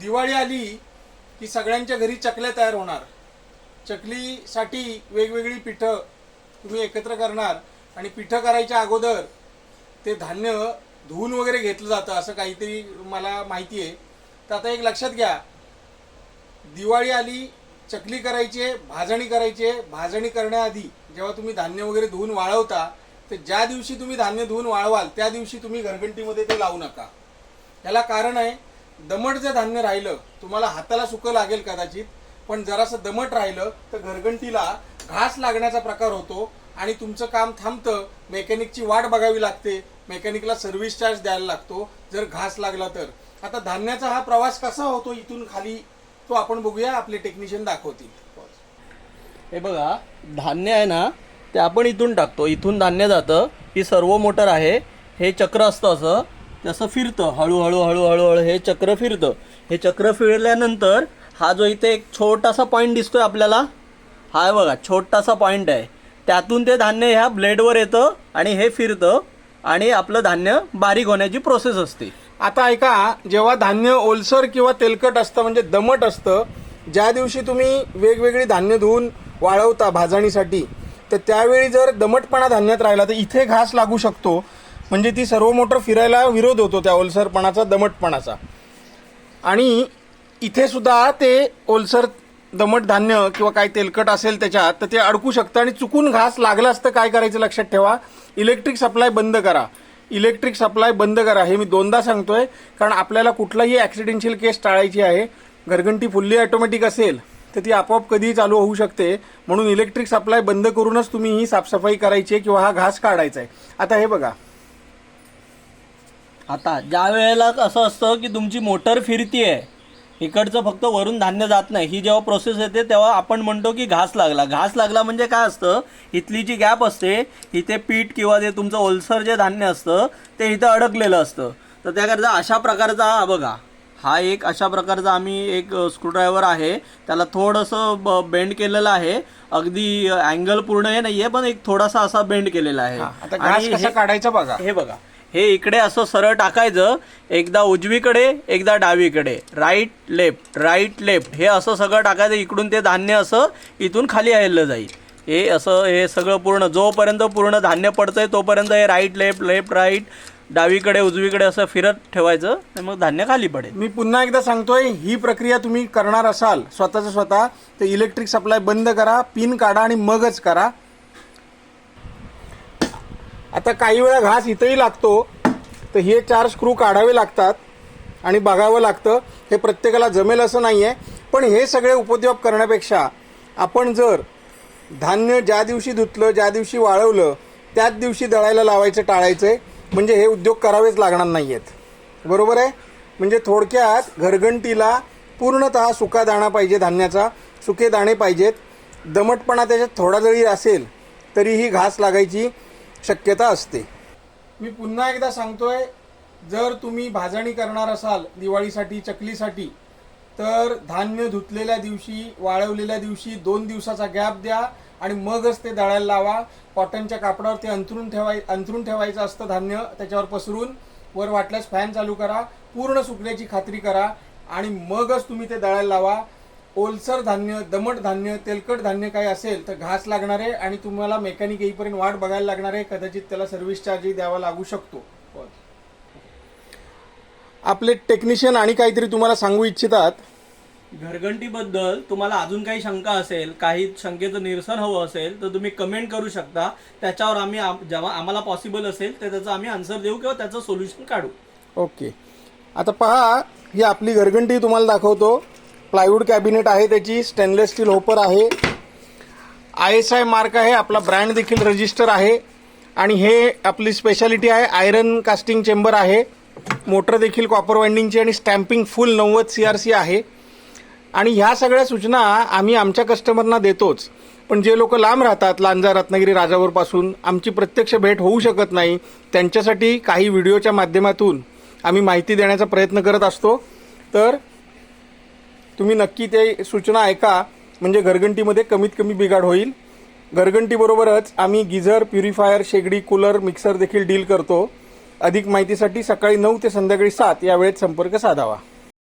दिवाळी आली की सगळ्यांच्या घरी चकल्या तयार होणार. चकलीसाठी वेगवेगळी पिठं तुम्ही एकत्र करणार आणि पिठं करायच्या अगोदर ते धान्य धुवून वगैरे घेतलं जातं असं काहीतरी मला माहिती आहे. तर आता एक लक्षात घ्या. दिवाळी आली चकली करायची आहे भाजणी करायची. आहे भाजणी करण्याआधी जेव्हा तुम्ही धान्य वगैरे धुवून वाळवता तर ज्या दिवशी तुम्ही धान्य धुवून वाळवाल त्या दिवशी तुम्ही घरघंटीमध्ये ते लावू नका. याला कारण आहे दमट जे धान्य राहिलं तुम्हाला हाताला सुकं लागेल कदाचित पण जरासं दमट राहिलं तर घरघंटीला घास लागण्याचा प्रकार होतो आणि तुमचं काम थांबतं मेकॅनिकची वाट बघावी लागते मेकॅनिकला सर्व्हिस चार्ज द्यायला लागतो जर घास लागला तर. आता धान्याचा हा प्रवास कसा होतो इथून खाली तो आपण बघूया आपले टेक्निशियन दाखवतील. हे बघा धान्य आहे ना ते आपण इथून टाकतो. इथून धान्य जातं ही सर्व मोटर आहे हे चक्र असतं असं. तसं फिरतं हळूहळू हळूहळू हळू हे चक्र फिरतं. हे चक्र फिरल्यानंतर हा जो इथे एक छोटासा पॉईंट दिसतोय आपल्याला हा बघा छोटासा पॉईंट आहे. त्यातून ते धान्य ह्या ब्लेडवर येतं आणि हे फिरतं आणि आपलं धान्य बारीक होण्याची प्रोसेस असते. आता ऐका जेव्हा धान्य ओलसर किंवा तेलकट असतं म्हणजे दमट असतं ज्या दिवशी तुम्ही वेगवेगळी धान्य धुवून वाळवता भाजणीसाठी तर त्यावेळी जर दमटपणा धान्यात राहिला तर इथे घास लागू शकतो. म्हणजे ती सर्व मोटर फिरायला विरोध होतो त्या ओलसरपणाचा दमटपणाचा. आणि इथे सुद्धा ते ओलसर दमट धान्य किंवा काय तेलकट असेल त्याच्यात तर ते अडकू शकतं आणि चुकून घास लागला असतं काय करायचं लक्षात ठेवा. इलेक्ट्रिक सप्लाय बंद करा. इलेक्ट्रिक सप्लाय बंद करा. हे मी दोनदा सांगतोय कारण आपल्याला कुठलाही ॲक्सिडेन्शियल केस टाळायची आहे घरघंटी फुल्ली ऑटोमॅटिक असेल तर ती आपोआप कधीही चालू होऊ शकते. म्हणून इलेक्ट्रिक सप्लाय बंद करूनच तुम्ही ही साफसफाई करायची आहे किंवा हा घास काढायचा आहे. आता हे बघा. आता ज्या वेळेला असं असतं की तुमची मोटर फिरतीये इकडचं फक्त वरून धान्य जात नाही ही जेव्हा प्रोसेस येते तेव्हा आपण म्हणतो की घास लागला. घास लागला म्हणजे काय असतं इथली जी गॅप असते इथे पीठ किंवा ते तुमचं ओलसर जे धान्य असतं ते इथं अडकलेलं असतं. तर त्याकरता अशा प्रकारचा बघा हा एक अशा प्रकारचा आम्ही एक स्क्रूड्रायव्हर आहे. त्याला थोडंसं ब बेंड केलेलं आहे. अगदी अँगल पूर्ण हे नाहीये पण एक थोडासा असा बेंड केलेला आहे. आता घास आणि कसा काढायचा बघा. हे बघा. हे इकडे असं सरळ टाकायचं एकदा उजवीकडे एकदा डावीकडे. राईट लेफ्ट राईट लेफ्ट हे असं सगळं टाकायचं इकडून ते धान्य असं इथून खाली आलेलं जाईल. हे असं हे सगळं पूर्ण जोपर्यंत पूर्ण धान्य पडतं आहे तोपर्यंत हे राईट लेफ्ट लेफ्ट राईट डावीकडे उजवीकडे असं फिरत ठेवायचं आणि मग धान्य खाली पडेल. मी पुन्हा एकदा सांगतोय ही प्रक्रिया तुम्ही करणार असाल स्वतःचं स्वतः तर इलेक्ट्रिक सप्लाय बंद करा पिन काढा आणि मगच करा. आता काही वेळा घास इथंही लागतो. तर हे चार स्क्रू काढावे लागतात आणि बघावं लागतं. हे प्रत्येकाला जमेल असं नाही आहे पण हे सगळे उपद्योग करण्यापेक्षा आपण जर धान्य ज्या दिवशी धुतलं ज्या दिवशी वाळवलं त्याच दिवशी दळायला लावायचं टाळायचं आहे म्हणजे हे उद्योग करावेच लागणार नाही आहेत बरोबर आहे? म्हणजे थोडक्यात घरघंटीला पूर्णतः सुका दाणा पाहिजे धान्याचा सुके दाणे पाहिजेत. दमटपणा त्याच्यात थोडा जरी असेल तरीही घास लागायची. शक्यता असते. मी पुन्हा एकदा सांगतोय जर तुम्ही भाजणी करणार असाल दिवाळीसाठी चकलीसाठी तर धान्य धुतलेल्या दिवशी वाळवलेल्या दिवशी दोन दिवसाचा गॅप द्या आणि मगच ते दळायला लावा. कॉटनच्या कापडावर ते अंथरून ठेवाय अंथरून ठेवायचं असतं धान्य त्याच्यावर पसरून वर वाटल्यास फॅन चालू करा पूर्ण सुकण्याची खात्री करा आणि मगच तुम्ही ते दळायला लावा. ओलसर धान्य दमट धान्य तेलकट धान्य काही असेल तर घास लागणार आहे आणि तुम्हाला मेकॅनिक येईपर्यंत वाट बघायला लागणार आहे कदाचित त्याला सर्व्हिस चार्जही द्यावा लागू शकतो. आपले टेक्निशियन आणि काहीतरी तुम्हाला सांगू इच्छितात. घरघंटीबद्दल तुम्हाला अजून काही शंका असेल काही शंकेचं निरसन हवं असेल तर तुम्ही कमेंट करू शकता. त्याच्यावर आम्ही आम- जेव्हा आम्हाला पॉसिबल असेल तर त्याचं आम्ही आन्सर देऊ किंवा त्याचं सोल्युशन काढू. ओके आता पहा ही आपली घरघंटी तुम्हाला दाखवतो. प्लायवूड कॅबिनेट आहे त्याची स्टेनलेस स्टील होपर आहे. आय एस आय मार्क आहे आपला ब्रँड देखील रजिस्टर आहे. आणि हे आपली स्पेशालिटी आहे आयरन कास्टिंग चेंबर आहे. मोटर देखील कॉपर वाइंडिंगची आणि स्टॅम्पिंग फुल नव्वद सी आर सी आहे. आणि ह्या सगळ्या सूचना आम्ही आमच्या कस्टमरना देतोच. पण जे लोक लांब राहतात लांजा रत्नागिरी राजावरपासून आमची प्रत्यक्ष भेट होऊ शकत नाही. त्यांच्यासाठी काही व्हिडिओच्या माध्यमातून आम्ही माहिती देण्याचा प्रयत्न करत असतो. तर तुम्ही नक्की ते सूचना ऐका. म्हणजे घरघंटीमध्ये कमीत कमी बिघाड होईल. घरघंटीबरोबरच आम्ही गिझर प्युरिफायर शेगडी कूलर मिक्सर देखील डील करतो. अधिक माहितीसाठी सकाळी नऊ ते संध्याकाळी सात या वेळेत संपर्क साधावा.